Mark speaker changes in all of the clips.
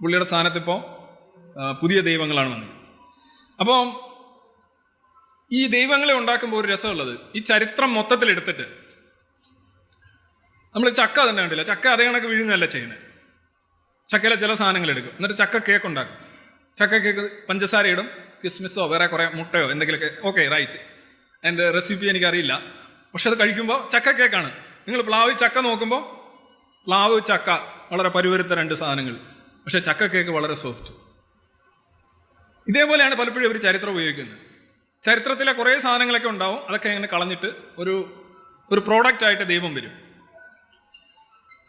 Speaker 1: പുള്ളിയുടെ സ്ഥാനത്ത് ഇപ്പോൾ പുതിയ ദൈവങ്ങളാണ് വന്നത് അപ്പോൾ ഈ ദൈവങ്ങളെ ഉണ്ടാക്കുമ്പോൾ ഒരു രസമുള്ളത് ഈ ചരിത്രം മൊത്തത്തിൽ എടുത്തിട്ട്. നമ്മൾ ചക്ക തന്നെ കണ്ടില്ല? ചക്ക അതേ കണക്ക് വിഴുങ്ങല്ല ചെയ്യുന്നത്? ചക്കയിലെ ചില സാധനങ്ങൾ എടുക്കും. എന്നിട്ട് ചക്ക കേക്ക് ഉണ്ടാക്കും. ചക്ക കേക്ക് പഞ്ചസാര ഇടും കിസ്മിസോ വേറെ കുറേ മുട്ടയോ എന്തെങ്കിലുമൊക്കെ. ഓക്കെ റൈറ്റ് എന്റെ റെസിപ്പി എനിക്കറിയില്ല. പക്ഷെ അത് കഴിക്കുമ്പോൾ ചക്ക കേക്കാണ് നിങ്ങൾ പ്ലാവ് ചക്ക നോക്കുമ്പോൾ പ്ലാവ് ചക്ക വളരെ പരുവരുത്ത രണ്ട് സാധനങ്ങൾ. പക്ഷെ ചക്ക കേക്ക് വളരെ സോഫ്റ്റ്. ഇതേപോലെയാണ് പലപ്പോഴും ഇവർ ചരിത്രം ഉപയോഗിക്കുന്നത്. ചരിത്രത്തിലെ കുറേ സാധനങ്ങളൊക്കെ ഉണ്ടാവും അതൊക്കെ ഇങ്ങനെ കളഞ്ഞിട്ട് ഒരു ഒരു പ്രോഡക്റ്റ് ആയിട്ട് ദൈവം വരും.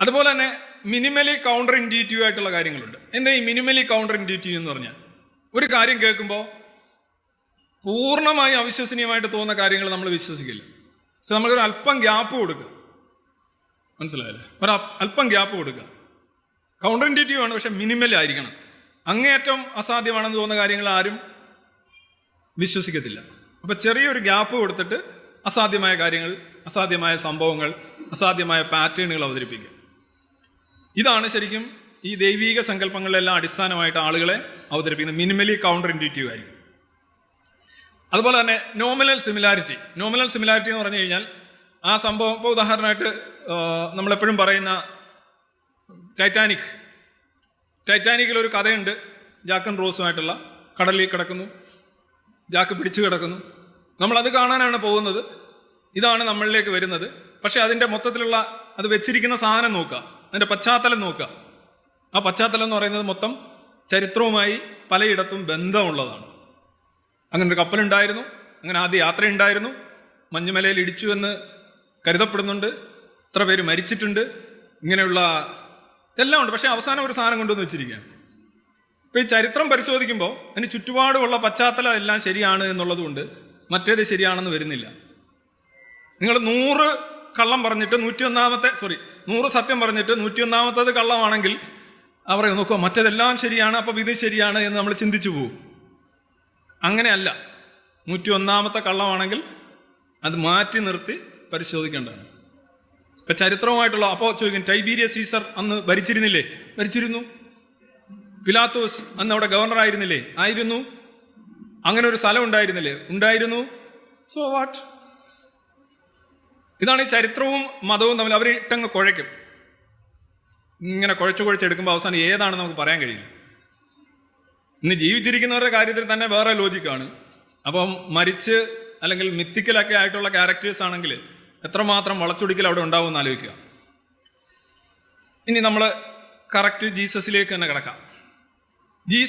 Speaker 1: അതുപോലെ തന്നെ മിനിമലി കൗണ്ടർ ഇൻഡ്യൂറ്റീവ് ആയിട്ടുള്ള കാര്യങ്ങളുണ്ട്. എന്താ ഈ മിനിമലി കൗണ്ടർ ഇൻഡ്യൂറ്റീവ് എന്ന് പറഞ്ഞാൽ? ഒരു കാര്യം കേൾക്കുമ്പോൾ പൂർണമായി അവിശ്വസനീയമായിട്ട് തോന്നുന്ന കാര്യങ്ങൾ നമ്മൾ വിശ്വസിക്കില്ല. പക്ഷെ നമ്മളൊരു അല്പം ഗ്യാപ്പ് കൊടുക്കുക. മനസ്സിലായല്ലേ? ഒരു അല്പം ഗ്യാപ്പ് കൊടുക്കുക. കൗണ്ടർ ഇൻഡ്യൂറ്റീവ് ആണ് പക്ഷെ മിനിമൽ ആയിരിക്കണം. അങ്ങേയറ്റം അസാധ്യമാണെന്ന് തോന്നുന്ന കാര്യങ്ങൾ ആരും വിശ്വസിക്കത്തില്ല. അപ്പോൾ ചെറിയൊരു ഗ്യാപ്പ് കൊടുത്തിട്ട് അസാധ്യമായ കാര്യങ്ങൾ അസാധ്യമായ സംഭവങ്ങൾ അസാധ്യമായ പാറ്റേണുകൾ അവതരിപ്പിക്കുക. ഇതാണ് ശരിക്കും ഈ ദൈവീക സങ്കല്പങ്ങളിലെല്ലാം അടിസ്ഥാനമായിട്ട് ആളുകളെ അവതരിപ്പിക്കുന്നത് മിനിമലി കൗണ്ടർ ആയിരിക്കും. അതുപോലെ തന്നെ നോമിനൽ സിമിലാരിറ്റി നോമിനൽ സിമിലാരിറ്റി എന്ന് പറഞ്ഞു കഴിഞ്ഞാൽ ആ സംഭവം ഇപ്പോൾ ഉദാഹരണമായിട്ട് നമ്മളെപ്പോഴും പറയുന്ന ടൈറ്റാനിക് ടൈറ്റാനിക്കിൽ ഒരു കഥയുണ്ട്. ജാക്കൻ റോസുമായിട്ടുള്ള കടലിൽ കിടക്കുന്നു. ജാക്ക് പിടിച്ചു കിടക്കുന്നു. നമ്മൾ അത് കാണാനാണ് പോകുന്നത്. ഇതാണ് നമ്മളിലേക്ക് വരുന്നത്. പക്ഷെ അതിന്റെ മൊത്തത്തിലുള്ള അത് വെച്ചിരിക്കുന്ന സാധനം നോക്കുക. അതിന്റെ പശ്ചാത്തലം നോക്കുക. ആ പശ്ചാത്തലം എന്ന് പറയുന്നത് മൊത്തം ചരിത്രവുമായി പലയിടത്തും ബന്ധമുള്ളതാണ്. അങ്ങനെ ഒരു കപ്പലുണ്ടായിരുന്നു അങ്ങനെ ആദ്യ യാത്രയുണ്ടായിരുന്നു മഞ്ഞുമലയിൽ ഇടിച്ചു എന്ന് കരുതപ്പെടുന്നുണ്ട്. ഇത്ര പേര് മരിച്ചിട്ടുണ്ട്. ഇങ്ങനെയുള്ള എല്ലാം ഉണ്ട്. പക്ഷെ അവസാനം ഒരു സാധനം കൊണ്ടുവന്ന് വെച്ചിരിക്കുകയാണ്. ഇപ്പൊ ഈ ചരിത്രം പരിശോധിക്കുമ്പോൾ അതിന് ചുറ്റുപാടുമുള്ള പശ്ചാത്തലം എല്ലാം ശരിയാണ് എന്നുള്ളതുകൊണ്ട് മറ്റേത് ശരിയാണെന്ന് വരുന്നില്ല. നിങ്ങൾ നൂറ് കള്ളം പറഞ്ഞിട്ട് നൂറ്റിയൊന്നാമത്തെ സോറി നൂറ് സത്യം പറഞ്ഞിട്ട് നൂറ്റിയൊന്നാമത്തത് കള്ളമാണെങ്കിൽ അവരെ നോക്കുക മറ്റേതെല്ലാം ശരിയാണ് അപ്പം ഇത് ശരിയാണ് എന്ന് നമ്മൾ ചിന്തിച്ചു പോകും അങ്ങനെയല്ല. നൂറ്റി ഒന്നാമത്തെ കള്ളമാണെങ്കിൽ അത് മാറ്റി നിർത്തി പരിശോധിക്കേണ്ടതാണ്. ചരിത്രവുമായിട്ടുള്ള അപ്പോ ചോദിക്കും ടൈബീരിയ സീസർ അന്ന് ഭരിച്ചിരുന്നില്ലേ? ഭരിച്ചിരുന്നു. പിലാത്തോസ് അന്ന് അവിടെ ഗവർണർ ആയിരുന്നില്ലേ? ആയിരുന്നു. അങ്ങനെ ഒരു സ്ഥലം ഉണ്ടായിരുന്നില്ലേ? ഉണ്ടായിരുന്നു. സോ വാട്ട് ഇതാണ് ഈ ചരിത്രവും മതവും തമ്മിൽ അവർ ഇട്ടങ്ങ് കുഴയ്ക്കും. ഇങ്ങനെ കുഴച്ച് കുഴച്ചെടുക്കുമ്പോൾ അവസാനം ഏതാണെന്ന് നമുക്ക് പറയാൻ കഴിയില്ല. ഇന്ന് ജീവിച്ചിരിക്കുന്നവരുടെ കാര്യത്തിൽ തന്നെ വേറെ ലോജിക്കാണ് അപ്പം മരിച്ച് അല്ലെങ്കിൽ മിത്തിക്കലൊക്കെ ആയിട്ടുള്ള ക്യാരക്ടേഴ്സ് ആണെങ്കിൽ എത്രമാത്രം വളച്ചൊടിക്കൽ അവിടെ ഉണ്ടാവും എന്ന് ആലോചിക്കുക. ഇനി നമ്മൾ കറക്റ്റ് ജീസസിലേക്ക് തന്നെ കിടക്കാം. ജീസസ്